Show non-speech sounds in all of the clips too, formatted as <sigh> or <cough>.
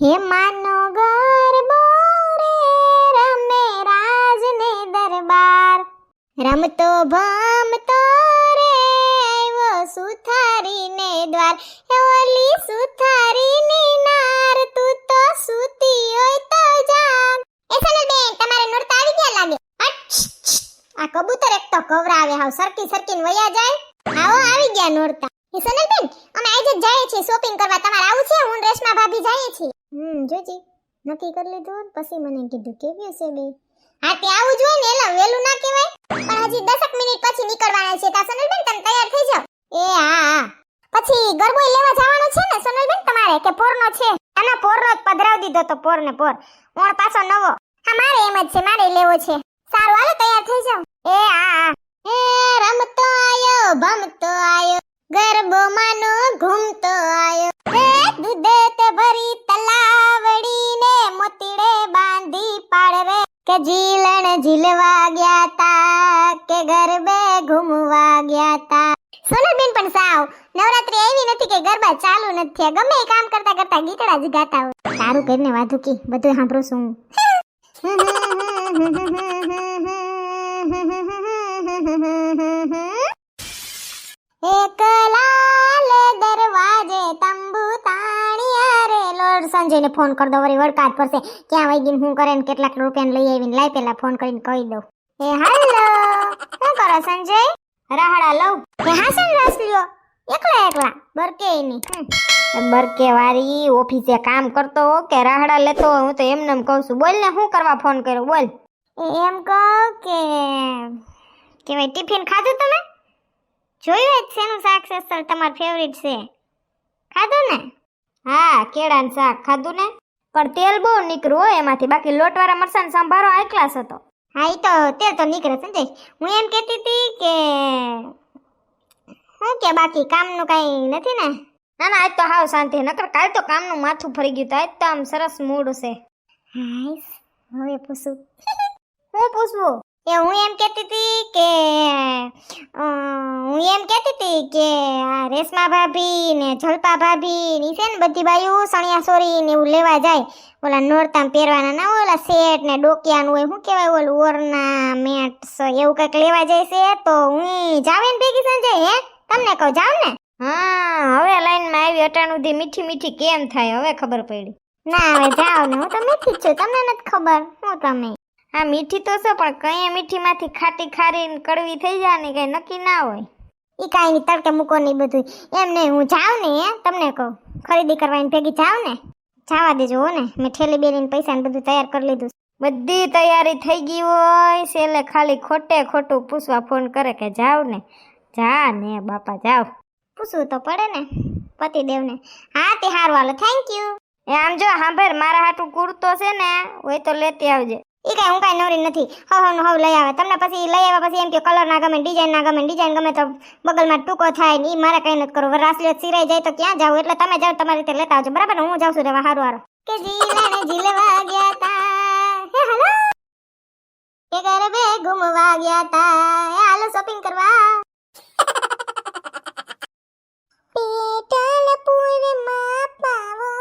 હે માનો ગરબો રે રમે રાજને દરબાર. રમતો ભમતો રે આવ્યો સુથારીને દ્વાર. એ ઓલી સુથારીની નાર, તું તો સૂતી હોય તો જાગ. એ બેન, તમારે નોરતા આવી ગયા લાગે. આ કબૂતર એક તો કવરાવે, હાવ સરકી સરકીને વયા જાય. આવો આવી ગયા નોરતા એ સોનલબેન અમે આજે જઈએ છીએ શોપિંગ કરવા. તમારે આવું છે? હું રેશમા ભાભી જઈએ છીએ. જોજી. નક્કી કરી લીધું પછી મને કીધું, કેવું છે બે હા, તે આવું જોઈએ ને, એલા વેલું ના કહેવાય. પણ હજી દસક મિનિટ પછી નીકળવાના છે તા સોનલબેન, તમે તૈયાર થઈ જાઓ. એ, હા હા. પછી ગરબોય લેવા જવાનું છે ને સોનલબેન તમારે, કે પોરનો છે? આના પોરનો જ પધરાવી દીધો તો પોર ને પોર. ઓણ પાછો નવો. હા, મારે એમ જ છે, મારે લેવો છે. સારું, હાલો, તૈયાર થઈ જાઓ. એ, હા હા. એ, રમતો આયો, ભમતો આયો. ગરબો માનો ઘૂમતો કે જીલણ ઝીલવા ગયા તા, કે ગરબે ઘૂમવા ગયા તા. સોનલબેન પણ સાવ નવરાત્રી આવી નથી કે ગરબા ચાલુ નથી ગમે એ કામ કરતા કરતા ગીતડા જ ગાતા હોય. સારું કરીને વાધું કી? બધું સાંભળું છું એક <laughs> લોર્ડ જઈને ફોન કરી દો, વળી વળકાત પડશે. ક્યાં વહી ગઈને હું કરે કેટલાક રૂપિયા લઈ આવીને લાઈ પેલા ફોન કરીને કહી દઉં. એ હાલો. શું કરો, સંજય? રાહડા લઉં? એ હા રસ લ્યો એકલા એકલા. બરકે ની બરકે વાળી ઓફિસે કામ કરતો કે રાહડા લેતો હું તો એમને એમ કહું છું. બોલ ને શું કરવા ફોન કર્યો? બોલ. એમ કહો કે, કેવાય, ટિફિન ખાધું તમે? જોયું જ શેનું શાક છે સર તમારું ફેવરિટ છે. ખાધું ને? હા કેળાનું શાક ખાધું ને? પણ તેલ બહુ નીકળ્યું હોય એમાંથી. બાકી લોટવાળા મરસાનો સંભારો હાઈ ક્લાસ હતો. હા એ તો તેલ તો નીકળે સંજય હું એમ કહેતી હતી કે શું કે બાકી કામનું કાંઈ નથી ને? ના ના આજ તો હાવ શાંતિ. નકર કાલ તો કામનું માથું ફરી ગયું તો આજ તો આમ સરસ મૂડ છે. હા હવે પૂછું. હું પૂછવું? એ હું એમ કહેતી હતી કે હું એમ કહેતી હતી કે આ રેશમા ભાભી ને જલપા ભાભી ની છે ને બધી બાયું સણિયા સોરી ને એવું લેવા જાય. ઓલા નોરતામ પહેરવાના ના ઓલા સેટ ને ડોકિયાનું હોય શું કહેવાય ઓલું ઓરના મેટ્સ એવું કંઈક લેવા જાય છે તો હું જાવે ને ભેગી સંજય હે? તમને કહું જાવ ને? હા હવે લાઈનમાં આવી અટાણુંથી મીઠી મીઠી કેમ થાય હવે ખબર પડી. ના હવે જાઓ ને હું તો મીઠી જ છું તમને નથી ખબર હું તમે? હા મીઠી તો છે પણ કઈ મીઠીમાંથી ખાટી ખારી ને કડવી થઈ જાય ને કઈ નક્કી ના હોય. એ કાંઈ નહીં તડકે મૂકો નહીં બધું એમ નહીં હું જાઉં ને એ તમને કહું. ખરીદી કરવાની ભેગી જાઉં ને? જાવા દેજો હો ને. મેં ઠેલી બેલીને પૈસા ને બધું તૈયાર કરી લીધું બધી તૈયારી થઈ ગઈ હોય છેલ્લે ખાલી ખોટે ખોટું પૂછવા ફોન કરે કે જાવ ને. જા ને બાપા જાવ પૂછવું તો પડે ને પતિદેવને. હા તે હારું હાલો. થેન્ક યુ એ આમ જો સાંભળ મારા હાટું કુર્તો છે ને હોય તો લેતી આવજે. ઈ કાંઈ હું કાંઈ નવરી નથી. હવ હવ લઈ આવે. તમને પછી લઈ આવ્યા પછી એમ કે કલર ના ગમે ડિઝાઇન ના ગમે ડિઝાઇન ગમે તો બગલમાં ટૂંકો થાય ને એ મારે કઈ નથી કરવું. રાસલીઓ સિરાઈ જાય તો ક્યાં જાવ? એટલે તમે જાવ તમારી રીતે લેતા આવજો. બરાબર હું જાઉં છું રેવા હારું હારું. કે જીલાને જીલવા ગયા તા. હે, હલો? કે ગરબે ઘૂમવા ગયા તા. એ, હાલો શોપિંગ કરવા. <laughs> પેટલપુરમાં પાવો.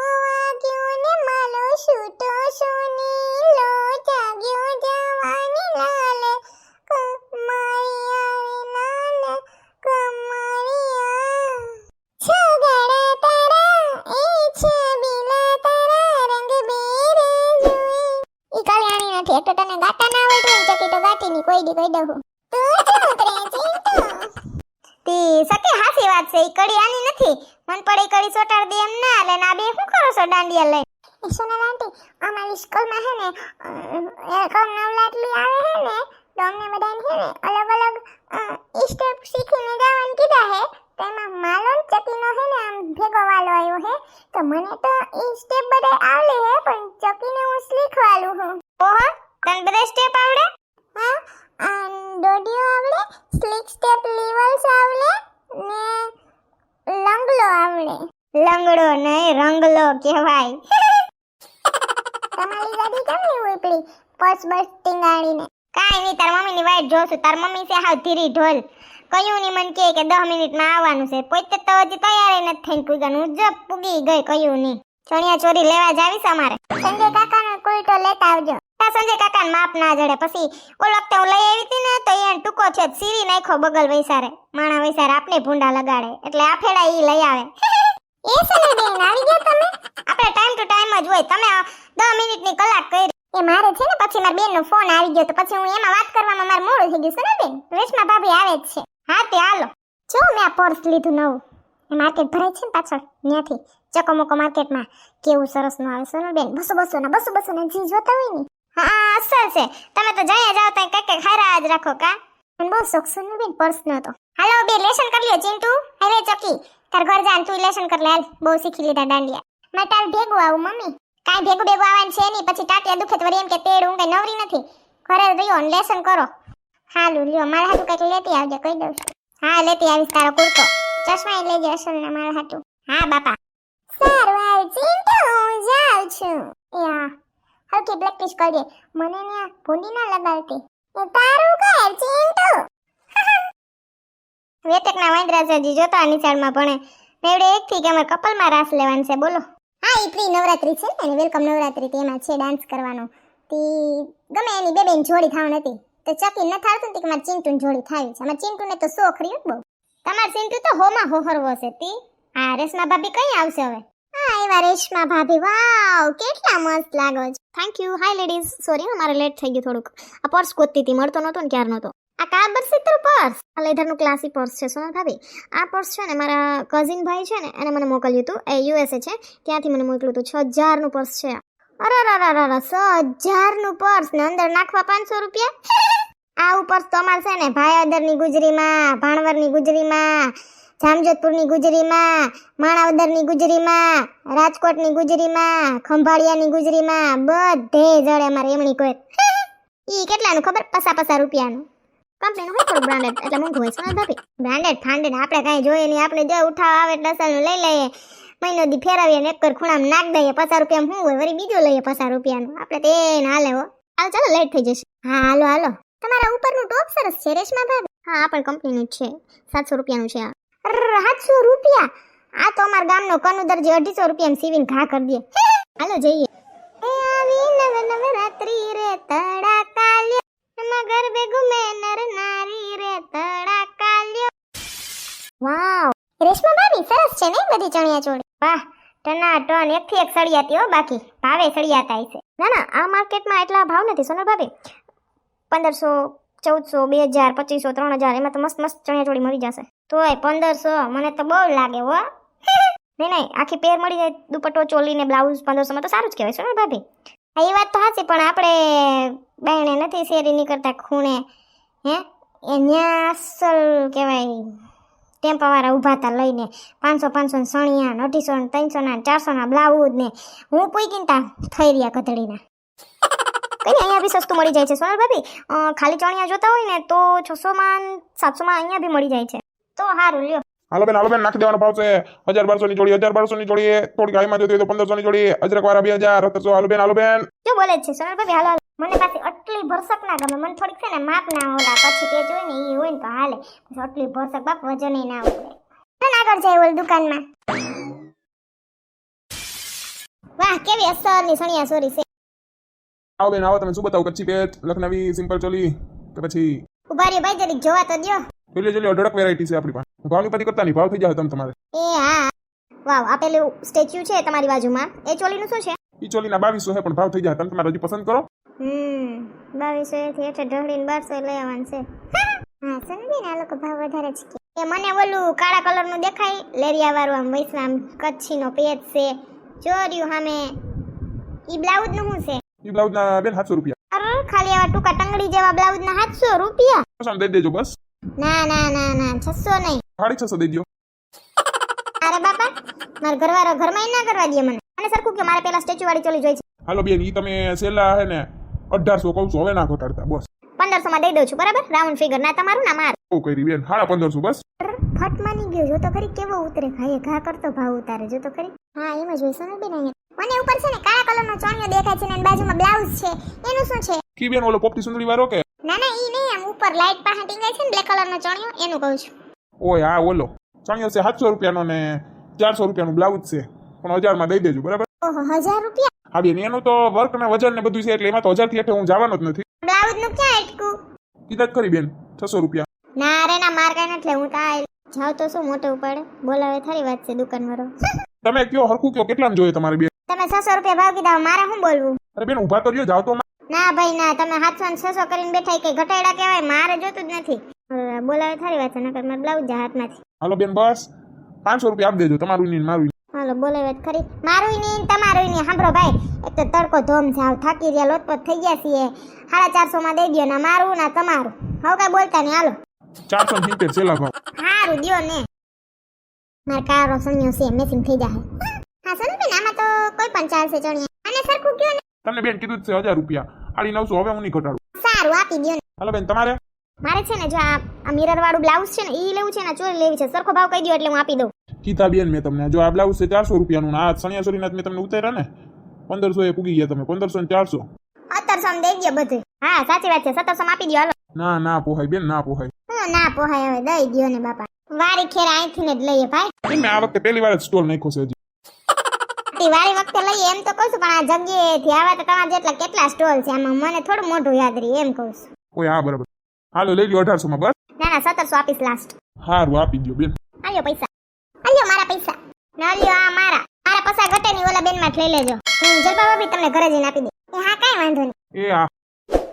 ઈ દે એમ ના લે ના બે શું કરો છો દાંડિયા લઈ સોનલ આંટી અમારી સ્કૂલમાં હે ને એકમ નવલાટલી આવે હે ને તો અમને બધાને હે ને અલગ અલગ સ્ટેપ શીખીને ગાવાનું કીધા હે તો એમાં માલો ને ચકીનો હે ને આમ ભેગો વાલો આવ્યો હે તો મને તો એ સ્ટેપ બધા આવડે હે પણ ચકીને હું શીખવાલું હું. ઓહો તને બધા સ્ટેપ આવડે? હા અને દોડિયો આવડે સ્લિક સ્ટેપ લેવલ્સ આવડે ને લંગલો આવડે. લંગડો નહીં રંગલો કહેવાય. તમારી ગાડી કેમની ઉપડી પર્સ બસ ટીંગાણીને કાઈ નહીં તાર મમ્મીની વાઈટ જોશું. તાર મમ્મી છે હાવ ધીરી ઢોલ. કયું ની મન કહે કે દસ મિનિટમાં આવવાનું છે. પોતે તો હજી તૈયાર નથી થઈને પૂગ્યા હું જ પૂગી ગઈ કયું નહીં. ચણિયા ચોરી લેવા જાવીશ અમારે? સંજય કાકાનો કુલટો લેતા આવજો. સંજય કાકાને માપ ના જડે. પછી ઓલ વખતે હું લઈ આવી હતી ને તો એને ટૂંકો છે સીરી નાખ્યો બગલ વૈસારે. માણા વૈસારે આપને ભૂંડા લગાડે. એટલે આ ફેડા ઈ લઈ આવે. એ સને બેન આવી ગયા તમે? આપણે ટાઈમ ટુ ટાઈમ જ હોય. તમે 10 મિનિટની કલાક કરી એ મારે છે ને, પછી મારા બેનનો ફોન આવી ગયો તો પછી હું એમાં વાત કરવામાં મારું મોડું થઈ ગયું છે ને બેન? રેશમા ભાભી આવે છે. હા તે હાલો. જો મેં આ પર્સ લીધું નવું. એ માર્કેટ ભરાય છે ને પાછળ, ત્યાંથી. ચકોમકો માર્કેટમાં કેવું સરસનું આવે સોનલ બેન? બસો બસો ના, બસો બસો ના જી જોતા હોય ને? હા, અસલ છે. તમે તો જઈએ જાવ ત્યાં કઈ કઈ ખરા જ રાખો કા? બહુ શોખ સોનલ બેન પર્સ નો તો. હાલો, બે લેશન કરી લ્યો, ચિંટુ. હવે ચકી. તાર ઘર જાન તું લેશન કર લે બહુ શીખી લીધા દાંડિયા. મેં તાર ભેગું આવું, મમ્મી. કાંઈ ભેગું ભેગું આવવાનું છે નહીં. પછી ટાટિયા દુખે તો એમ કે તેડ હું કઈ નવરી નથી. ઘરે રહ્યો ને લેસન કરો. હાલું, લ્યો, મારા હાટું કંઈક લેતી આવજે, કહી દઉં હા, લેતી આવીશ તારો કુર્તો. ચશ્મા લઈ લેજે અસલ ને મારા હાટું. હા, બાપા. સારું, હાલ, ચિંટુ, હું જાઉં છું. યા હલકી પ્રેક્ટિસ કરજે. મને ને ભૂંડી ના લગાડતી. એ તારું ઘર, ચિંટુ. વેતકના વાંદરાજાજી જોતા નિશાળમાં ભણે. મેવડે એક થી કે અમે કપલમાં રાસ લેવાનું છે બોલો. હા એ પ્રી નવરાત્રી છે ને વેલકમ નવરાત્રી તેમાં છે ડાન્સ કરવાનો. તી ગમે એની બે બેન જોડી થવાની હતી. તો ચકી ન ને તી કે મારે ચિંટુન જોડી થાવી છે. અમારે ચિંટુને તો શોખ રહ્યું બહુ. તમાર ચિંટુ તો હોમાં હોહરવો છે તી. હા રેશમા ભાભી કઈ આવશે હવે? હા એવા રેશમા ભાભી વાવ કેટલા મસ્ત લાગો છો. Thank you hi ladies sorry મારે લેટ થઈ ગયું થોડુંક. આ પર્સ ગોતતી હતી મળતો નહોતો ને ક્યાર નહોતો. આ કાબર સિત્તર પર્સ આ લેધરનું ક્લાસી પર્સ છે સોનલ ભાભી. આ પર્સ છે ને, મારા કઝિન ભાઈ છે ને, એને મને મોકલ્યું હતું એ યુએસએ છે. ત્યાંથી મને મોકલ્યું હતું છ હજારનું પર્સ છે અરે અરે અરે અરે છ હજારનું પર્સ ને અંદર નાખવા પાંચસો રૂપિયા? આ ઉપર તો અમારે છે ને, ભાયાદરની ગુજરીમાં, ભાણવરની ગુજરીમાં, જામજોધપુરની ગુજરીમાં, માણાવદરની ગુજરીમાં, રાજકોટની ગુજરીમાં, ખંભાળિયાની ગુજરીમાં, બધે જડે અમારે એમણી કોઈ. ઈ કેટલાનું ખબર? પસા પસા રૂપિયાનું. કંપનીનું હોય થોડું બ્રાન્ડેડ એટલે મોંઘું હોય સોનલ ભાભી બ્રાન્ડેડ ફાન્ડેડ આપણે કાંઈ જોઈએ નહીં. આપણે જો ઉઠાવ આવે ડસલનું લઈ લઈએ. મહિનો દી ફેરવીએ ને એક ખૂણામાં નાખ દઈએ. પચાસ રૂપિયા શું હોય? વળી બીજું લઈએ પચાસ રૂપિયાનું. આપણે તે ને હાલે હો. હાલ, ચાલો લેટ થઈ જશે. હા, હાલો હાલો. તમારા ઉપરનું ટોપ સરસ છે, રેશમા ભાભી. હા પણ કંપનીનું જ છે. સાતસો રૂપિયાનું છે સાતસો રૂપિયા? આ તો અમારા ગામનો કનુ દરજી અઢીસો રૂપિયા સીવીને ઘા કરી દે. હાલો, જઈએ. એ આવી નવ નવરાત્રી રે, તડાકાલ્યો. મગર બે ઘુમે વાવ. રેશમા ભાભી સરસ છે ને, બધી ચણિયા ચોળી વાહ, ટના ટન એક થી એક સળિયાતી હો, બાકી ભાવે સળિયાતા છે. ના ના, આ માર્કેટમાં એટલા ભાવ નથી સોનલ ભાભી. પંદરસો, ચૌદસો, બે હજાર, પચીસો, ત્રણ હજાર, એમાં તો મસ્ત મસ્ત ચણિયા ચોળી મળી જશે. તોય પંદરસો, મને તો બહુ લાગે હો. <laughs> નહીં નહીં, આખી પેર મળી જાય, દુપટ્ટો, ચોલી ને બ્લાઉઝ પંદરસોમાં તો સારું જ કહેવાય સોનલ ભાભી. એ વાત તો સાચી પણ આપણે બહેણે નથી શેરી નીકળતા ખૂણે. હે, એ ન્યા અસલ કહેવાય. ટેમ્પાવાળા ઊભા હતા લઈને પાંચસો પાંચસો સણિયા ને અઢીસો ને ત્રણસો ના ચારસો ના બ્લાઉઝ ને હું પૂઈ તા થઈ રહ્યા કથળીના. કઈ અહીંયા બી સસ્તું મળી જાય છે, સોનલ ભાભી? ખાલી ચણિયા જોતા હોય ને તો છસો માં સાતસો અહીંયા બી મળી જાય છે. તો સારું લ્યો. હાલો બેન હાલો બેન નાખી દેવાનો ભાવ છે. હજાર બારસો ની જોડી હજાર બારસો ની જોડી થોડીક હાઈમાં જોતી હોય તો પંદરસો ની જોડી અજરક વાળા બે હજાર સત્તરસો હાલો બેન હાલો બેન. શું બોલે છે સોનલ ભાભી હાલો. મને પાછી આટલી ભરસક ના ગમે મને થોડીક છે ને માપ ના ઓલા પછી તે જોઈ ને એ હોય ને તો હાલે. આટલી ભરસક બાપ વજન ના ઉપડે ચાલ આગળ જાય ઓલ દુકાનમાં? વાહ કેવી અસરની સણિયા સોરી છે. આવો બેન આવો તમે શું બતાવો? કચ્છી પેટ લખનવી સિમ્પલ ચોલી કે પછી? ઉભારી ભાઈ જરીક જોવા તો દ્યો. પેલી જોઈ અઢળક વેરાયટી છે આપણી પાસે. ભાવની પતિ કરતા નહીં ભાવ થઈ જાય તમે તમારે. એ હા. વાવ આ પેલું સ્ટેચ્યુ છે તમારી બાજુમાં. એ ચોલીનું શું છે? ઈ ચોલીના બાવીસો છે પણ ભાવ થઈ જાય તમે તમારે હજી પસંદ કરો. હમ બાવીસો થી હેઠળ ઢળીને બારસો લઈ આવવાનું છે. હા સમજી આ લોકો ભાવ વધારે જ કે. એ મને ઓલું કાળા કલરનું દેખાય લેરિયા વાળું આમ વૈષ્ણવ કચ્છીનો પેજ છે. ચોર્યું સામે ઈ બ્લાઉઝનું શું છે? ઈ બ્લાઉઝના બેન સાતસો રૂપિયા. અરે ખાલી આવા ટૂંકા ટંગડી જેવા બ્લાઉઝ ના સાતસો રૂપિયા. પસંદ દઈ દેજો બસ. ના ના ના ના છસો નહીં. સાડી છસો દઈ દો અરે બાપા મારા ઘરવાળો ઘરમાં ના કરવા દે મને. અને સરખું કે મારે પેલા સ્ટેચ્યુ વાળી ચોલી જોઈ છે. હાલો બેન ઈ તમે સેલા હે ને અઢારસો કહું છું હવે ના ઘટાડતા બસ. પંદરસો માં દઈ દઉં છું બરાબર? રાઉન્ડ ફિગર ના તમારું ના મારું. ઓ કરી બેન હાડા 1500 બસ. ફટ માની ગયો જો તો ખરી કેવો ઉતરે ખાઈએ ઘા કરતો ભાવ ઉતારે જો તો ખરી. હા એમ જ હોય સોનલ બેન અહીંયા. મને ઉપર છે ને કાળા કલરનો ચોણિયો દેખાય છે ને બાજુમાં બ્લાઉઝ છે એનું શું છે? કી બેન ઓલો પોપટી સુંદરી વાળો કે? ના ના ઈ નહીં આમ ઉપર લાઈટ પાસે ટીંગાય છે ને બ્લેક કલરનો ચોણિયો એનું કહું છું. ઓય હા ઓલો ચણિયો છે સાતસો રૂપિયાનો ને ચારસો રૂપિયાનું બ્લાઉઝ છે. પણ હજારમાં દઈ દેજો બરાબર? હજાર રૂપિયા? હા બેન એનું તો વર્ક ને વજન ને બધું છે એટલે એમાં તો હજારથી હું જવાનો જ નથી. બ્લાઉઝનું ક્યાં અટકું? કીધા ખરી બેન છસો રૂપિયા. ના રે ના માર કાઈ નથી હું તા જાવ તો શું મોટું પડે બોલાવે થારી વાત છે દુકાન વાળો. તમે કયો હરખું કયો કેટલાને જોઈએ તમારે બેન? તમે છસો રૂપિયા ભાવ કીધા મારે શું બોલવું? અરે બેન ઊભા તો રહ્યો જાવ તો. ના ભાઈ ના તમે હાથસો ને છસો કરીને બેઠા કઈ ઘટાડા કહેવાય? મારે જોતું જ નથી. બોલાવે થારી વાત છે નકર મારે બ્લાઉઝ હાથમાંથી. હાલો બેન બસ. પાંચસો રૂપિયા આપી દેજો તમારું નહીં મારું હાલો બોલાવે ખરી. મારું નહીં તમારું નહીં સાંભળો ભાઈ એક તો તડકો ધોમ છે હાવ થાકી રહ્યા લોટપોટ થઈ ગયા છીએ. સાડા ચારસો માં દઈ દો ના મારું ના તમારું. હવે કઈ બોલતા નહીં હાલો. ચારસો સિત્તેર છેલ્લા ભાવ. સારું દો ને. મારે કારો સણિયો છે મેસિંગ થઈ જાય હા સનુ બેન આમાં તો કોઈ પણ ચાલશે ચણિયા. અને સરખું કયો ને? તમને બેન કીધું છે હજાર રૂપિયા. આડી નવસો હવે હું નહીં ઘટાડું. સારું આપી દો ને. હાલો બેન તમારે? મારે છે ને જો આ મિરર વાળું બ્લાઉઝ છે ને એ લેવું છે ને ચોરી લેવી છે. સરખો ભાવ કહી દો એટલે હું આપી દઉં. કીધા બેન મેં તમને જો આ બ્લાઉઝ છે ચારસો રૂપિયાનું આ સણિયા સોરીના મેં તમને ઉતાર્યા ને પંદરસો એ પૂગી ગયા તમે પંદરસો ને ચારસો. સત્તરસો દઈ ગયો બધે. હા સાચી વાત છે. સત્તરસો આપી દો હાલો. ના ના પોહાય બેન ના પોહાય. હું ના પોહાય હવે દઈ દ્યો ને બાપા. વારી ખેર અહીંથી ને જ લઈએ ભાઈ. મેં આ વખતે પહેલી વાર જ સ્ટોલ નાખ્યો છે હજી. તે વારી વખતે લઈએ એમ તો કહું છું પણ આ જગ્યાએથી આવા તો તમારા જેટલા કેટલા સ્ટોલ છે આમાં મને થોડું મોઢું યાદ રહી એમ કહું છું. કોઈ હા બરાબર. હાલો લઈ લ્યો અઢારસો માં બસ. ના ના સત્તરસો આપીશ લાસ્ટ હારું આપી દો બેન. આલ્યો પૈસા. આલ્યો મારા પૈસા. ના લ્યો આ મારા. મારા પૈસા ઘટે ની ઓલા બેનમાં લઈ લેજો. હું જલપા ભાભી તમને ઘરે જઈને આપી દે એ હા કાંઈ વાંધો નહીં. એ હા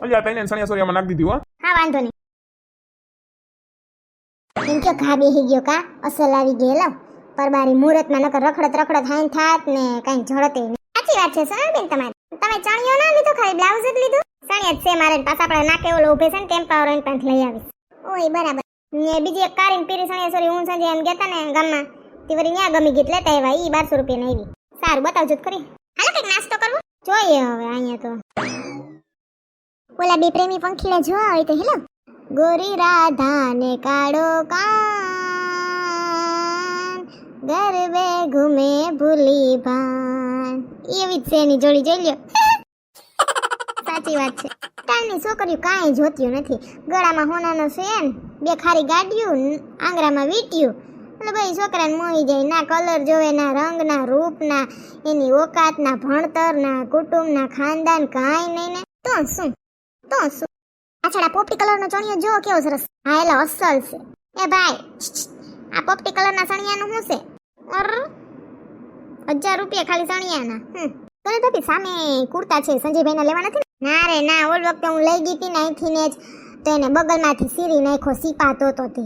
અલ્યા તઈને સણિયા સોરિયામાં નાખી દીધી હો. હા વાંધો નહીં. એમ ઘા બેહી ગયો કા? અસલ આવી ગયેલો પરબારી મુહૂર્તમાં નકર રખડત રખડત હાઈન થાત ને કઈ જડતે નહીં. સાચી વાત છે સનલબેન તમારી. તમે ચણિયો ના લીધો ખાલી બ્લાઉઝ જ લીધું? ચણિયા જ છે મારે. પાછા આપણે નાકે ઓલો ઉભે છે ને ટેમ્પા ઓરેન્જ પેન્ટ લઈ આવી ઓય, બરાબર. ને બીજી એક કારીન પીરી ચણિયા સોરી હું સંજે એમ ગેતા ને ગામમાં, તે વળી ન્યા ગમી ગીત લેતા આવ્યા ઈ બારસો રૂપિયા આવી સારું બતાવજો તો ખરી હાલો, કંઈક નાસ્તો કરવો? જોઈએ હવે, અહીંયા તો. ઓલા બે પ્રેમી પંખીડા જોવા હોય તો હેલો. ગોરી રાધા ને કાળો કાન, ગરબે ઘુમે ભૂલી ભાન. એવી જ છે, એની જોડી જોઈ લ્યો. સાચી વાત છે. ટાણની છોકરીઓ કાંઈ જોતી નથી. ગળામાં હોનાનો સેન બે ખારી ગાડીયું આંગળામાં વીંટ્યું એટલે ભાઈ છોકરાને મોહી જાય, ના કલર જોવે, ના રંગ ના એની ઓકાત ના ભણતર ના કુટુંબ ના ખાનદાન, કાંઈ નહીં ને. તો શું? તો શું? પાછળ આ પોપટી કલરનો ચણિયો જો કેવો સરસ. હા એટલે અસલ છે. એ ભાઈ આ પોપટી કલરના ચણિયાનું શું છે? અર હજાર રૂપિયા ખાલી ચણિયાના તને તો સામે કુર્તા છે, સંજયભાઈના લેવા નથી ના? રે, ના, ઓલ વખતે હું લઈ ગઈ હતી અહીંથી ને જ તો એને બગલમાંથી સીરી નાખ્યો, સીપાતો તો તે.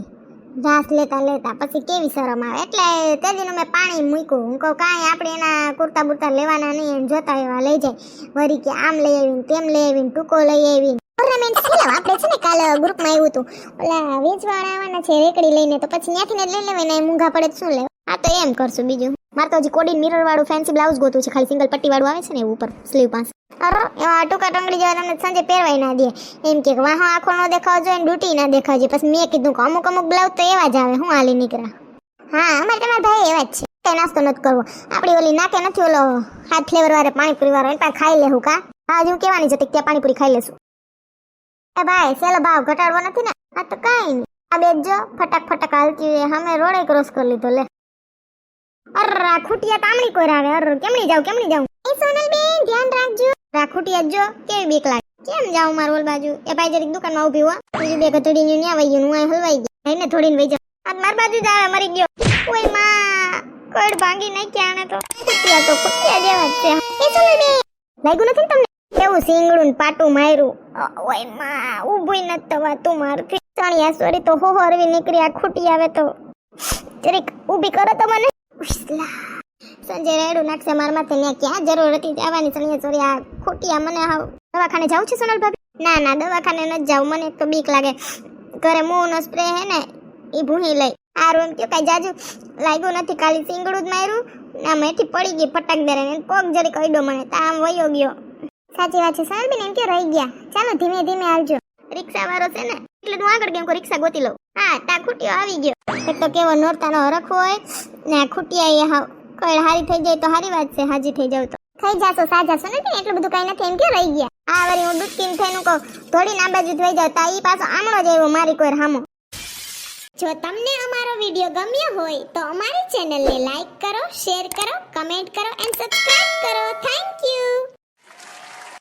ઘાસ લેતા લેતા, પછી કેવી શરમ આવે? એટલે તે દીનું મેં પાણી મૂક્યું. હું કહું, કાંઈ આપણે એના કુર્તા બુર્તા લેવાના નહીં એમ જોતા એવા લઈ જાય. વરી કે, આમ લઈ આવીને, તેમ લઈ આવીને, ટૂંકો લઈ આવીને. ઓર્નામેન્ટ સિલાવ આપણે છે ને કાલે ગ્રુપમાં આવ્યું હતું. ઓલા, વેચવાળા આવવાના છે, રેકડી લઈને, તો પછી ત્યાંથી લઈ લેવાય ને મૂંઘા પડે શું લેવા આ તો એમ કરશું બીજું. મારે તો હજી કોડિન મિરર વાળું ફેન્સી બ્લાઉઝ ગોતું છે. ખાલી સિંગલ પટ્ટી વાળું આવે છે ને ઉપર સ્લીવ પાસે. અરે, એવા ટૂંકા ટંગડી જેવા તમને સાંજે પહેરવાય ના દે. એમ કે વાહ આખો ન દેખાવ જોઈએ ડૂટી ના દેખાવ જોઈએ. પછી મેં કીધું કે અમુક અમુક બ્લાઉઝ તો એવા જ આવે, હું હાલી નીકળ્યા. હા, અમારે તમારા ભાઈ એવા જ છે. કઈ નાસ્તો નથી કરવો. આપણી ઓલી નાકે નથી ઓલો હાથ ફ્લેવર વાળે પાણીપુરી વાળો, એને પાસે ખાઈ લેવું કા? હા, હજુ હું કહેવાની જતી ત્યાં પાણીપુરી ખાઈ લેશું. એ ભાઈ, સેલો ભાવ ઘટાડવો નથી ને? આ તો કાંઈ નહીં. આ બે જો ફટાક ફટાક હાલતી હોય. સામે રોડે ક્રોસ કરી લીધો, લે. અર આ ખૂટિયા તામણી કોઈ આવે અર કેમની જાવ કેમની જાવ એ સોનલ બેન ધ્યાન રાખજો. ખૂટિયા જો કેવી બીક લાગે? કેમ જાવ માર ઓલ બાજુ? એ ભાઈ જરીક દુકાનમાં ઊભી હો. બીજું બે કતડી નું ન્યા વઈ હું આ હલવાઈ ગઈ. એને થોડીને વઈ જા આ માર બાજુ જ આવે, મરી ગયો. ઓયમાં, કોડ ભાંગી નાખ્યા આને તો. ખૂટિયા તો ખૂટિયા જેવા છે. એ સોનલ બેન લાગ્યું નથી તમને? કેવું સિંગડું પાટું માર્યું? ઓયમાં ઊભું નથી થવાતું મારથી. ચણિયા સોરી તો હો હરવી નીકળી, આ ખૂટી આવે તો. જરીક ઊભી કરો તો મને. ઉસલા. સંજય નાખશે મારા માથે ત્યાં ક્યાં જરૂર હતી? જવાની ચણિયા ચોરી આ ખોટિયા મને હાવ દવાખાને જાઉં છે સોનલ ભાભી? ના ના, દવાખાને ન જાઉં. મને તો બીક લાગે. ઘરે મોંનો સ્પ્રે હે ને એ ભૂહી લઈ. આ રૂમ કયો કઈ જાજુ લાગ્યું નથી. ખાલી સિંગડું જ માર્યું. આમ હેઠી પડી ગઈ ફટાક દે ને પગ જરીક અડ્યો મને. તો આમ વયો ગયો. સાચી વાત છે સાહેબ એમ કે રહી ગયા? ચાલો ધીમે ધીમે આવજો રિક્ષા વાળો છે ને, એટલે હું આગળ કેમ રિક્ષા ગોતી લઉં. હા, તા ખૂટ્યો આવી ગયો. એક તો કેવો નોરતાનો હરખ હોય ને આ ખૂટિયા એ હાવ કઈ હારી થઈ જાય તો હારી વાત છે હાજી થઈ જાવ તો. થઈ જાશો સાજાશો ને એટલું બધું કઈ નથી એમ કે રહી ગયા? આ વળી હું દુધકીન થઈને કહું થોડી ના બાજુ થઈ જાવ તા ઈ પાછો આમણો જ આવ્યો મારી કોઈ હામો. જો તમને અમારો વીડિયો ગમ્યો હોય તો અમારી ચેનલને લાઈક કરો શેર કરો કમેન્ટ કરો એન્ડ સબસ્ક્રાઇબ કરો.